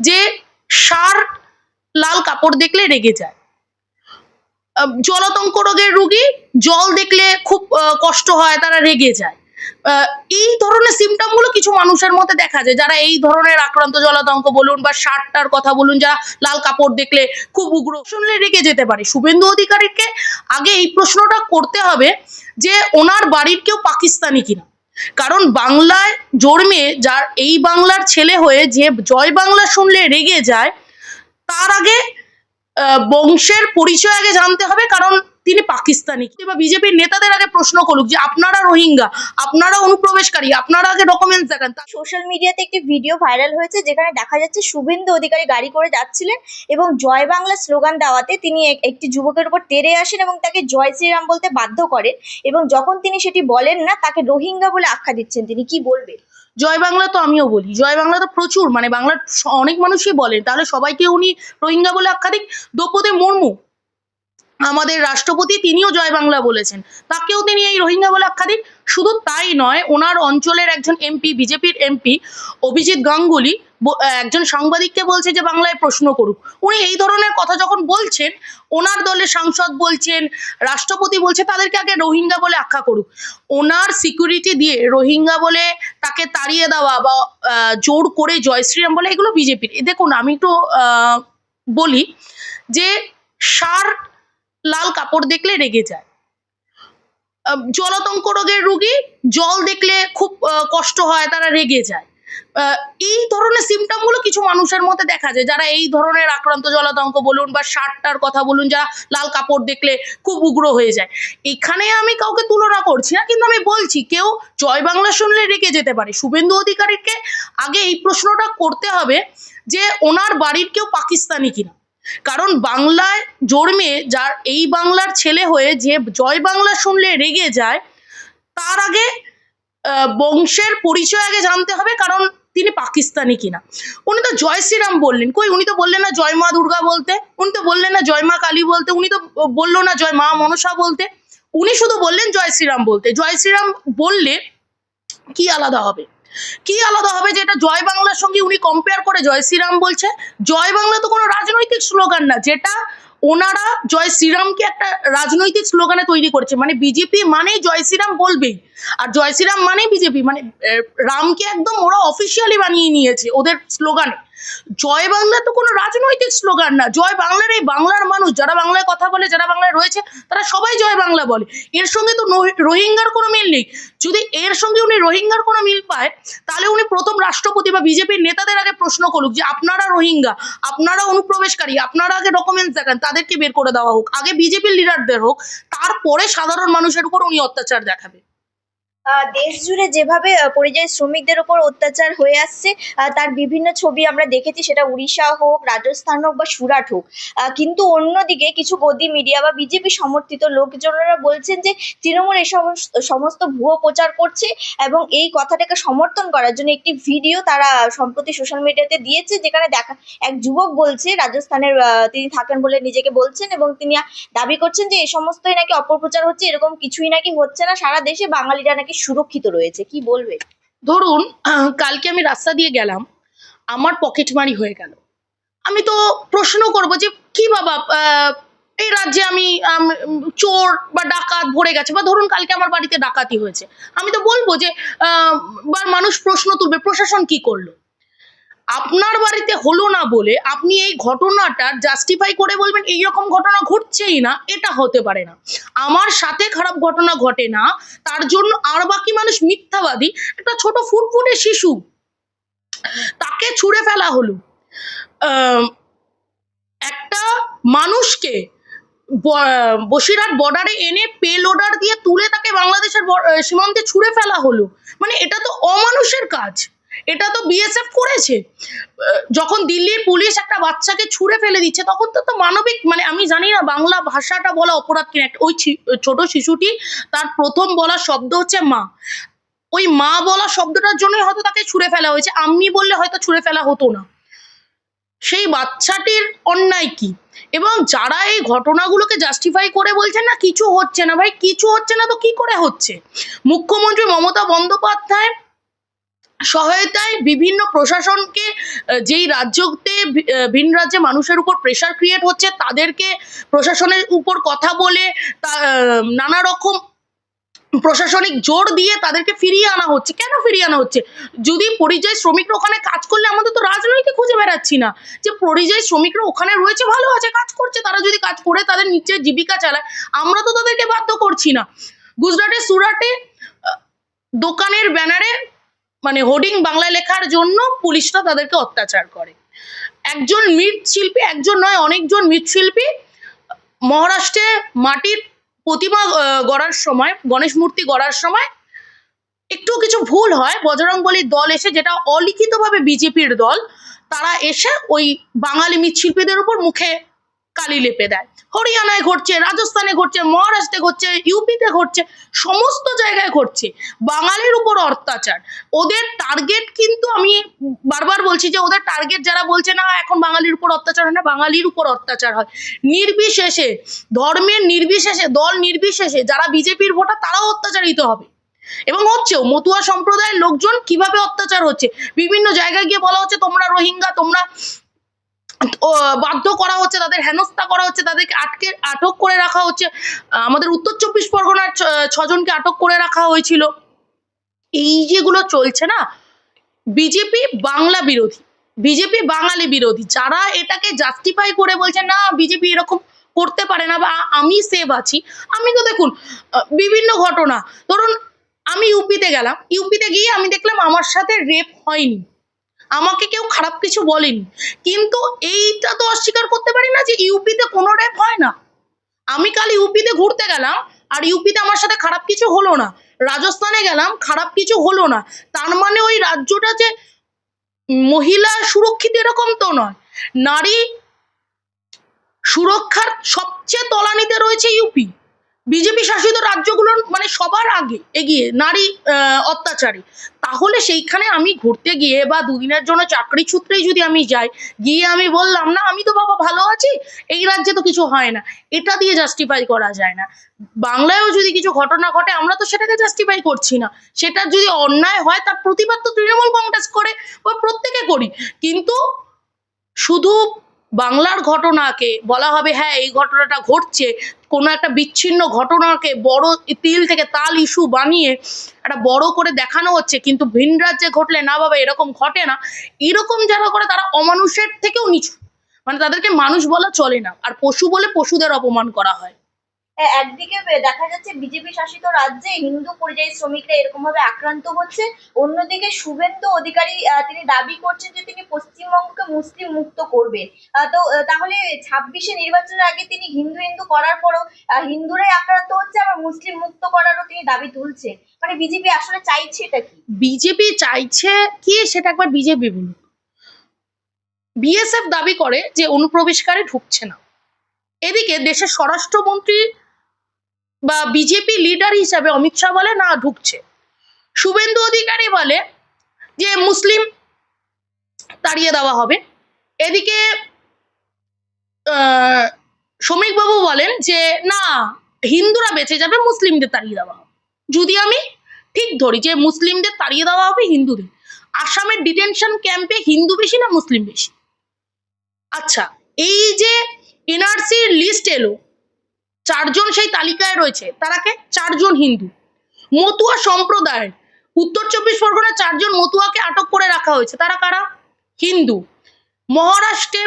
যে সার লাল কাপড় দেখলে রেগে যায়। জলাতঙ্ক রোগের রুগী জল দেখলে খুব কষ্ট হয়, তারা রেগে যায়। এই ধরনের সিমটমগুলো কিছু মানুষের মধ্যে দেখা যায়, যারা এই ধরনের আক্রান্ত জলাতঙ্ক বলুন বা সারটার কথা বলুন, যারা লাল কাপড় দেখলে খুব উগ্র শুনলে রেগে যেতে পারে। শুভেন্দু অধিকারীকে আগে এই প্রশ্নটা করতে হবে যে, ওনার বাড়ির কেউ পাকিস্তানি কিনা? কারণ বাংলায় জন্মে যার এই বাংলার ছেলে হয়ে যে জয় বাংলা শুনলে রেগে যায়, তার আগে বংশের পরিচয় আগে জানতে হবে, কারণ তিনি পাকিস্তানি। বা বিজেপির নেতাদের আগে প্রশ্ন করুক যে আপনারা রোহিঙ্গা আপনারা অনুপ্রবেশকারী আপনারা আগে ডকুমেন্টস দেখান। সোশ্যাল মিডিয়াতে একটি ভিডিও ভাইরাল হয়েছে যেখানে দেখা যাচ্ছে শুভেন্দু অধিকারী গাড়ি করে যাচ্ছিলেন এবং জয় বাংলা স্লোগান দেওয়াতে তিনি এক- একটি যুবকের উপর তেড়ে আসেন এবং তাকে জয় শ্রীরাম বলতে বাধ্য করেন এবং যখন তিনি সেটি বলেন না তাকে রোহিঙ্গা বলে আখ্যা দিচ্ছেন তিনি। কি বলবেন? জয় বাংলা তো আমিও বলি। জয় বাংলা তো প্রচুর মানে বাংলার অনেক মানুষই বলেন। তাহলে সবাইকে উনি রোহিঙ্গা বলে আখ্যা দিক। দ্রৌপদী মুর্মু আমাদের রাষ্ট্রপতি তিনিও জয় বাংলা বলেছেন। তাকেও তিনি এই রোহিঙ্গা বলে আখ্যা দিন। শুধু তাই নয়, ওনার অঞ্চলের একজন এমপি, বিজেপির এমপি অভিজিৎ গাঙ্গুলি একজন সাংবাদিককে বলছে যে বাংলায় প্রশ্ন করুক। উনি এই ধরনের কথা যখন বলছেন, ওনার দলের সাংসদ বলছেন, রাষ্ট্রপতি বলছে তাদেরকে আগে রোহিঙ্গা বলে আখ্যা করুক। ওনার সিকিউরিটি দিয়ে রোহিঙ্গা বলে তাকে তাড়িয়ে দেওয়া বা জোর করে জয় শ্রীরাম বলে, এগুলো বিজেপির। দেখুন, আমি একটু বলি যে সার লাল কাপড় দেখলে রেগে যায়। জলাতঙ্ক রোগের রুগী জল দেখলে খুব কষ্ট হয়, তারা রেগে যায়। এই ধরনের সিমটমগুলো কিছু মানুষের মধ্যে দেখা যায়। যারা এই ধরনের আক্রান্ত জলাতঙ্ক বলুন বা সারটার কথা বলুন, যারা লাল কাপড় দেখলে খুব উগ্র হয়ে যায়। এখানে আমি কাউকে তুলনা করছি না, কিন্তু আমি বলছি, কেউ জয় বাংলা শুনলে রেগে যেতে পারে। শুভেন্দু অধিকারীকে আগে এই প্রশ্নটা করতে হবে যে, ওনার বাড়ির কেউ পাকিস্তানি কিনা। কারণ বাংলায় জন্মে যার এই বাংলার ছেলে হয়ে যে জয় বাংলা শুনলে রেগে যায়, তার আগে বংশের পরিচয় আগে জানতে হবে কারণ তিনি পাকিস্তানি কিনা। উনি তো জয় শ্রীরাম বললেন। কই, উনি তো বললেন না জয় মা দুর্গা বলতে, উনি তো বললেন না জয় মা কালী বলতে, উনি তো বলল না জয় মা মনসা বলতে। উনি শুধু বললেন জয় শ্রীরাম বলতে। জয় শ্রীরাম বললে কি আলাদা হবে? কি আলাদা হবে যে এটা জয় বাংলার সঙ্গে উনি কম্পেয়ার করে? জয় শ্রীরাম বলছে। জয় বাংলা তো কোনো রাজনৈতিক স্লোগান না, যেটা ওনারা জয় শ্রীরামকে একটা রাজনৈতিক স্লোগানে তৈরি করছে। মানে বিজেপি মানেই জয় শ্রীরাম বলবেই। আর জয় শ্রীরাম মানেই বিজেপি মানে রামকে একদম ওরা অফিসিয়ালি বানিয়ে নিয়েছে, ওদের স্লোগানে জয় বাংলা তো কোনো রাজনৈতিক স্লোগান না। জয় বাংলার এই বাংলার মানুষ, যারা বাংলায় কথা বলে, যারা বাংলায় রয়েছে, তারা সবাই জয় বাংলা বলে। এর সঙ্গে তো রোহিঙ্গার কোনো মিল নেই। যদি এর সঙ্গে উনি রোহিঙ্গার কোনো মিল পায়, তাহলে উনি প্রথম রাষ্ট্রপতি বা বিজেপির নেতাদের আগে প্রশ্ন করুক যে, আপনারা রোহিঙ্গা, আপনারা অনুপ্রবেশকারী, আপনারা আগে ডকুমেন্টস দেখান, তাদেরকে বের করে দেওয়া হোক, আগে বিজেপির লিডারদের হোক, তারপরে সাধারণ মানুষের উপর উনি অত্যাচার দেখাবে। দেশ জুড়ে যেভাবে পরিযায়ী শ্রমিকদের ওপর অত্যাচার হয়ে আসছে তার বিভিন্ন ছবি আমরা দেখেছি, সেটা উড়িষ্যা হোক, রাজস্থান হোক বা সুরাট হোক। কিন্তু অন্যদিকে কিছু গদি মিডিয়া বা বিজেপি সমর্থিত লোকজনেরা বলছেন যে, তৃণমূল এই সমস্ত ভুয়ো প্রচার করছে এবং এই কথাটাকে সমর্থন করার জন্য একটি ভিডিও তারা সম্প্রতি সোশ্যাল মিডিয়াতে দিয়েছে, যেখানে দেখা, এক যুবক বলছে, রাজস্থানের তিনি থাকেন বলে নিজেকে বলছেন এবং তিনি দাবি করছেন যে এই সমস্তই নাকি অপপ্রচার হচ্ছে, এরকম কিছুই নাকি হচ্ছে না, সারা দেশে বাঙালিরা নাকি সুরক্ষিত রয়েছে, কি বলবে? ধরুন কালকে আমি রাস্তা দিয়ে গেলাম, আমার পকেটমারি হয়ে গেল। আমি তো প্রশ্ন করব যে, কি বাবা এই রাজ্যে আমি চোর বা ডাকাত ভরে গেছে, বা ধরুন কালকে আমার বাড়িতে ডাকাতি হয়েছে। আমি তো বলব যে বা মানুষ প্রশ্ন তুলবে, প্রশাসন কি করল? আপনার বাড়িতে হলো না বলে আপনি এই ঘটনাটা জাস্টিফাই করে বলবেন, এইরকম ঘটনা ঘটছেই না, এটা হতে পারে না। আমার সাথে খারাপ ঘটনা ঘটে না, তার জন্য আর বাকি মানুষ মিথ্যাবাদী, একটা ছোট ফুটফুটে শিশু। তাকে ছুঁড়ে ফেলা হলো। একটা মানুষকে বসিরহাট বর্ডারে এনে পে লোডার দিয়ে তুলে তাকে বাংলাদেশের সীমান্তে ছুঁড়ে ফেলা হলো। মানে এটা তো অমানুষের কাজ। এটা তো বিএসএফ করেছে। যখন দিল্লির পুলিশ একটা বাচ্চাকে ছুঁড়ে ফেলে দিচ্ছে, তখন তো তো মানবিক মানে আমি জানি না বাংলা ভাষাটা বলা অপরাধ কিনা। ওই ছোট শিশুটি তার প্রথম বলা শব্দ হচ্ছে মা। ওই মা বলা শব্দটার জন্যই হয়তো তাকে ছুঁড়ে ফেলা হয়েছে। আমি বললে হয়তো ছুঁড়ে ফেলা হতো না। সেই বাচ্চাটির অন্যায় কি? এবং যারা এই ঘটনাগুলোকে জাস্টিফাই করে বলছেন না, কিছু হচ্ছে না ভাই, কিছু হচ্ছে না, তো কি করে হচ্ছে? মুখ্যমন্ত্রী মমতা বন্দ্যোপাধ্যায় সহায়তায় বিভিন্ন প্রশাসনকে যেই রাজ্যতে ভিন রাজ্যে মানুষের উপর প্রেশার ক্রিয়েট হচ্ছে, তাদেরকে প্রশাসনের উপর কথা বলে নানা রকম প্রশাসনিক জোর দিয়ে তাদেরকে ফিরিয়ে আনা হচ্ছে। কেন ফিরিয়ে আনা হচ্ছে? যদি পরিযায়ী শ্রমিকরা ওখানে কাজ করলে আমাদের তো রাজনৈতিক খুঁজে বেড়াচ্ছি না। যে পরিযায়ী শ্রমিকরা ওখানে রয়েছে, ভালো আছে, কাজ করছে, তারা যদি কাজ করে তাদের নিচে জীবিকা চালায়, আমরা তো তাদেরকে বাধ্য করছি না। গুজরাটে সুরাটে দোকানের ব্যানারে মানে হোর্ডিং বাংলায় লেখার জন্য পুলিশরা তাদেরকে অত্যাচার করে। একজন মৃৎশিল্পী, একজন নয়, অনেকজন মৃৎশিল্পী মহারাষ্ট্রে মাটির প্রতিমা গড়ার সময়, গণেশ মূর্তি গড়ার সময় একটু কিছু ভুল হয়। বজরং বলির দল এসে যেটা অলিখিতভাবে বিজেপির দল, তারা এসে ওই বাঙালি মৃৎশিল্পীদের উপর মুখে কালি লেপে দেয়। হরিয়ানায় ঘটছে, রাজস্থানে ঘটছে, মহারাষ্ট্রে ঘটছে, ইউপিতে ঘটছে, সমস্ত জায়গায় ঘটছে। বাঙালির উপর অত্যাচার। ওদের টার্গেট কিন্তু আমি বারবার বলছি যে, ওদের টার্গেট যারা বলছে না, এখন বাঙালির উপর অত্যাচার হয় না, বাঙালির উপর অত্যাচার হয়। নির্বিশেষে, ধর্মের নির্বিশেষে, দল নির্বিশেষে যারা বিজেপির ভোটার, তারাও অত্যাচারিত হবে। এবং হচ্ছেও, মতুয়া সম্প্রদায়ের লোকজন কীভাবে অত্যাচার হচ্ছে? বিভিন্ন জায়গায় গিয়ে বলা হচ্ছে, তোমরা রোহিঙ্গা, তোমরা বাধ্য করা হচ্ছে, তাদের হেনস্থা করা হচ্ছে, তাদেরকে আটকে, আটক করে রাখা হচ্ছে। আমাদের উত্তর চব্বিশ পরগনার ছজনকে আটক করে রাখা হয়েছিল। এই যেগুলো চলছে না, বিজেপি বাংলা বিরোধী, বিজেপি বাঙালি বিরোধী, যারা এটাকে জাস্টিফাই করে বলছে, না, বিজেপি এরকম করতে পারে না বা আমি সেভ আছি। আমি তো দেখুন বিভিন্ন ঘটনা, ধরুন, আমি ইউপিতে গেলাম ইউপিতে গিয়ে আমি দেখলাম আমার সাথে রেপ হয়নি। আমাকে কেউ খারাপ কিছু বলেনি। কিন্তু এইটা তো অস্বীকার করতে পারি না যে ইউপিতে কোনো রেপ হয় না। আমি কাল ইউপিতে ঘুরতে গেলাম, আর ইউপিতে আমার সাথে খারাপ কিছু হলো না। রাজস্থানে গেলাম, খারাপ কিছু হলো না। তার মানে ওই রাজ্যটা যে মহিলা সুরক্ষিত এরকম তো নয়। নারী সুরক্ষার সবচেয়ে তলানিতে রয়েছে ইউপি। বিজেপি শাসিত রাজ্যগুলোর মানে সবার আগে এগিয়ে, নারী অত্যাচারী। তাহলে সেইখানে আমি ঘুরতে গিয়ে বা দুদিনের জন্য চাকরি সূত্রেই যদি আমি যাই, গিয়ে আমি বললাম, না, আমি তো বাবা ভালো আছি, এই রাজ্যে তো কিছু হয় না। এটা দিয়ে জাস্টিফাই করা যায় না। বাংলায়ও যদি কিছু ঘটনা ঘটে, আমরা তো সেটাকে জাস্টিফাই করছি না। সেটা যদি অন্যায় হয়, তার প্রতিবাদ তো তৃণমূল কংগ্রেস করে, বা প্রত্যেকে করি। কিন্তু শুধু বাংলার ঘটনাকে বলা হবে হ্যাঁ এই ঘটনাটা ঘটছে। কোনো একটা বিচ্ছিন্ন ঘটনাকে বড় তিল থেকে তাল ইস্যু বানিয়ে একটা বড় করে দেখানো হচ্ছে, কিন্তু ভিন রাজ্যে ঘটলে না বাবা, এরকম ঘটে না। এরকম যারা করে তারা অমানুষের থেকেও নিচু। মানে তাদেরকে মানুষ বলা চলে না। আর পশু বলে পশুদের অপমান করা হয়। একদিকে দেখা যাচ্ছে বিজেপি শাসিত রাজ্যে হিন্দু পরিযায়ী শ্রমিকরা এরকম ভাবে আক্রান্ত হচ্ছে। অন্যদিকে শুভেন্দু অধিকারী তিনি দাবি করছেন যে তিনি পশ্চিমবঙ্গকে মুসলিম মুক্ত করবে তো তাহলে ছাব্বিশে নির্বাচনের আগে তিনি হিন্দু হিন্দু করার পরও হিন্দুরাই আক্রান্ত হচ্ছে, আবার মুসলিম মুক্ত করারও তিনি দাবি তুলছে মানে বিজেপি আসলে চাইছে এটা কি? বিজেপি চাইছে কি? সেটা একবার বিজেপি বলুক। বিএসএফ দাবি করে যে অনুপ্রবেশকারী ঢুকছে না। এদিকে দেশের স্বরাষ্ট্রমন্ত্রী বা বিজেপি লিডার হিসাবে অমিত শাহ বলে, না, ঢুকছে। শুভেন্দু অধিকারী বলে যে, মুসলিম তাড়িয়ে দেওয়া হবে। এদিকে শ্রমিকবাবু বলেন যে, না, হিন্দুরা বেঁচে যাবে, মুসলিমদের তাড়িয়ে দেওয়া হবে। যদি আমি ঠিক ধরি যে, মুসলিমদের তাড়িয়ে দেওয়া হবে হিন্দুদের, আসামের ডিটেনশন ক্যাম্পে হিন্দু বেশি না, মুসলিম বেশি? আচ্ছা এই যে এনআরসির লিস্ট এলো চারজন সেই তালিকায় রয়েছে। তারা কে? চারজন হিন্দু। মতুয়া সম্প্রদায়ের। উত্তর চব্বিশ পরগনার চারজন মতুয়াকে আটক করে রাখা হয়েছে। তারা কারা? হিন্দু। মহারাষ্ট্রে,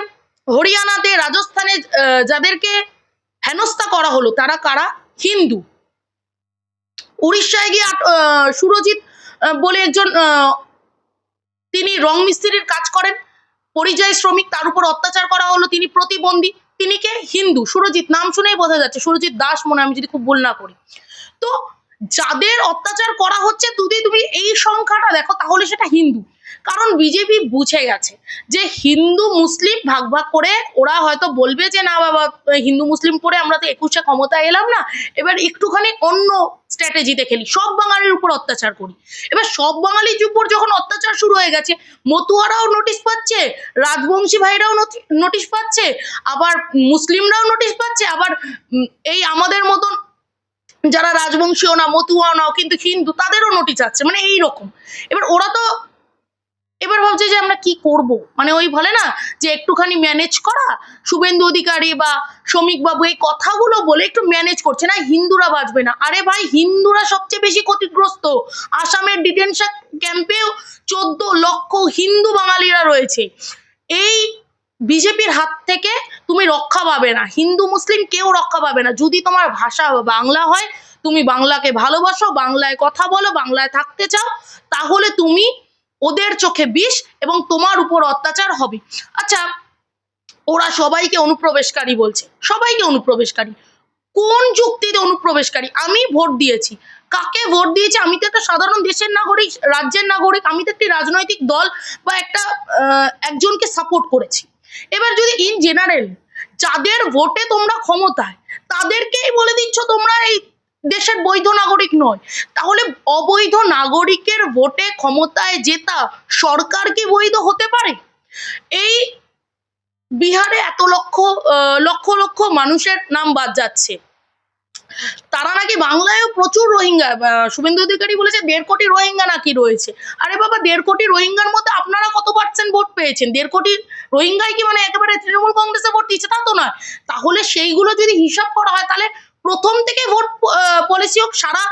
হরিয়ানাতে, রাজস্থানে যাদেরকে হেনস্থা করা হলো, তারা কারা? হিন্দু। উড়িষ্যায় গিয়ে সুরজিৎ বলে একজন তিনি রং মিস্ত্রির কাজ করেন। পরিযায়ী শ্রমিক, তার উপর অত্যাচার করা হলো। তিনি প্রতিবন্ধী। তিনি কে? হিন্দু। সুরজিৎ। নাম শুনেই বোঝা যাচ্ছে, সুরজিৎ দাস মনে আমি যদি খুব ভুল না করি। তো যাদের অত্যাচার করা হচ্ছে, যদি তুমি এই সংখ্যাটা দেখো, তাহলে সেটা হিন্দু। কারণ বিজেপি বুঝে গেছে যে হিন্দু মুসলিম ভাগ ভাগ করে ওরা হয়তো বলবে যে না বাবা, হিন্দু মুসলিম করে আমরা তো একুশে ক্ষমতায় এলাম না। এবার একটুখানি অন্য স্ট্র্যাটেজিতে খেলি সব বাঙালির উপর অত্যাচার করি। এবার সব বাঙালির উপর যখন অত্যাচার শুরু হয়ে গেছে, মতুয়ারাও নোটিশ পাচ্ছে, রাজবংশী ভাইরাও নোটিশ পাচ্ছে, আবার মুসলিমরাও নোটিশ পাচ্ছে, আবার এই আমাদের মতন যারা রাজবংশীয় না, মতুয়াও না, কিন্তু হিন্দু, তাদেরও নোটিশ আছে মানে এই রকম। এবার ওরা তো এবার ভাবছে যে আমরা কি করব? মানে ওই বলে না যে একটুখানি ম্যানেজ করা, শুভেন্দু অধিকারী বা শ্রমিক বাবু এই কথাগুলো বলে একটু ম্যানেজ করছে। না, হিন্দুরা বাঁচবে না। আরে ভাই, হিন্দুরা সবচেয়ে বেশি ক্ষতিগ্রস্ত। আসামের ডিটেনশন ক্যাম্পেও চোদ্দ লক্ষ হিন্দু বাঙালিরা রয়েছে। এই বিজেপির হাত থেকে তুমি রক্ষা পাবে না। হিন্দু, মুসলিম কেউ রক্ষা পাবে না। যদি তোমার ভাষা বাংলা হয়, তুমি বাংলাকে ভালোবাসো, বাংলায় কথা বলো, বাংলায় থাকতে চাও, তাহলে তুমি ওদের চোখে বিষ এবং তোমার উপর অত্যাচার হবে। আচ্ছা ওরা সবাইকে অনুপ্রবেশকারী বলছে। সবাইকে অনুপ্রবেশকারী। কোন যুক্তিতে অনুপ্রবেশকারী? আমি ভোট দিয়েছি। কাকে ভোট দিয়েছি? আমি তো একটা সাধারণ দেশের নাগরিক, রাজ্যের নাগরিক। আমি তো একটি রাজনৈতিক দল বা একটা একজনকে সাপোর্ট করেছি। এবার যদি ইন জেনারেল যাদের ভোটে তোমরা ক্ষমতায়, তাদেরকেই বলে দিচ্ছ তোমরা এই দেশের বৈধ নাগরিক নয়। তাহলে অবৈধ নাগরিকের ভোটে ক্ষমতায় জেতা সরকার কি বৈধ হতে পারে? এই বিহারে এত লক্ষ লক্ষ লক্ষ মানুষের নাম বাদ যাচ্ছে। তারা নাকি বাংলায়ও প্রচুর রোহিঙ্গা শুভেন্দু অধিকারী বলেছে দেড় কোটি রোহিঙ্গা নাকি রয়েছে। আরে বাবা দেড় কোটি রোহিঙ্গার মধ্যে আপনারা কত পার্সেন্ট ভোট পেয়েছেন? দেড় কোটি রোহিঙ্গাই কি মানে একেবারে তৃণমূল কংগ্রেসে ভোট দিচ্ছে? তা তো নয়। তাহলে সেইগুলো যদি হিসাব করা হয়, তাহলে প্রথম থেকে ভোট পলিসি হোক, সারা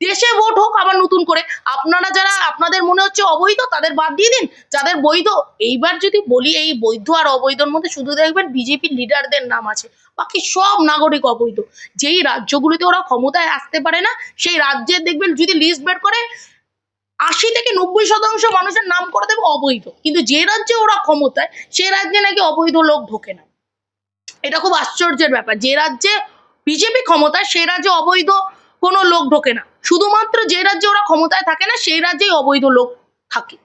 দেশে ভোট হোক আবার নতুন করে। আপনারা যারা, আপনাদের মনে হচ্ছে অবৈধ, তাদের বাদ দিয়ে দিন। যাদের বৈধ, এইবার যদি বলি এই বৈধ আর অবৈধর মধ্যে শুধু দেখবেন বিজেপির লিডারদের নাম আছে। বাকি সব নাগরিক অবৈধ। যেই রাজ্যগুলিতে ওরা ক্ষমতায় আসতে পারে না, সেই রাজ্যের দেখবেন যদি লিস্ট বের করে, আশি থেকে নব্বই শতাংশ মানুষের নাম করে দেবে অবৈধ। কিন্তু যে রাজ্যে ওরা ক্ষমতায়, সে রাজ্যে নাকি অবৈধ লোক ঢোকে না। এটা খুব আশ্চর্যের ব্যাপার। যে রাজ্যে বিজেপি ক্ষমতায় সেই রাজ্যে অবৈধ কোনো লোক ঢোকে না। শুধুমাত্র যে রাজ্যে ওরা ক্ষমতায় থাকে না, সেই রাজ্যেই অবৈধ লোক থাকে।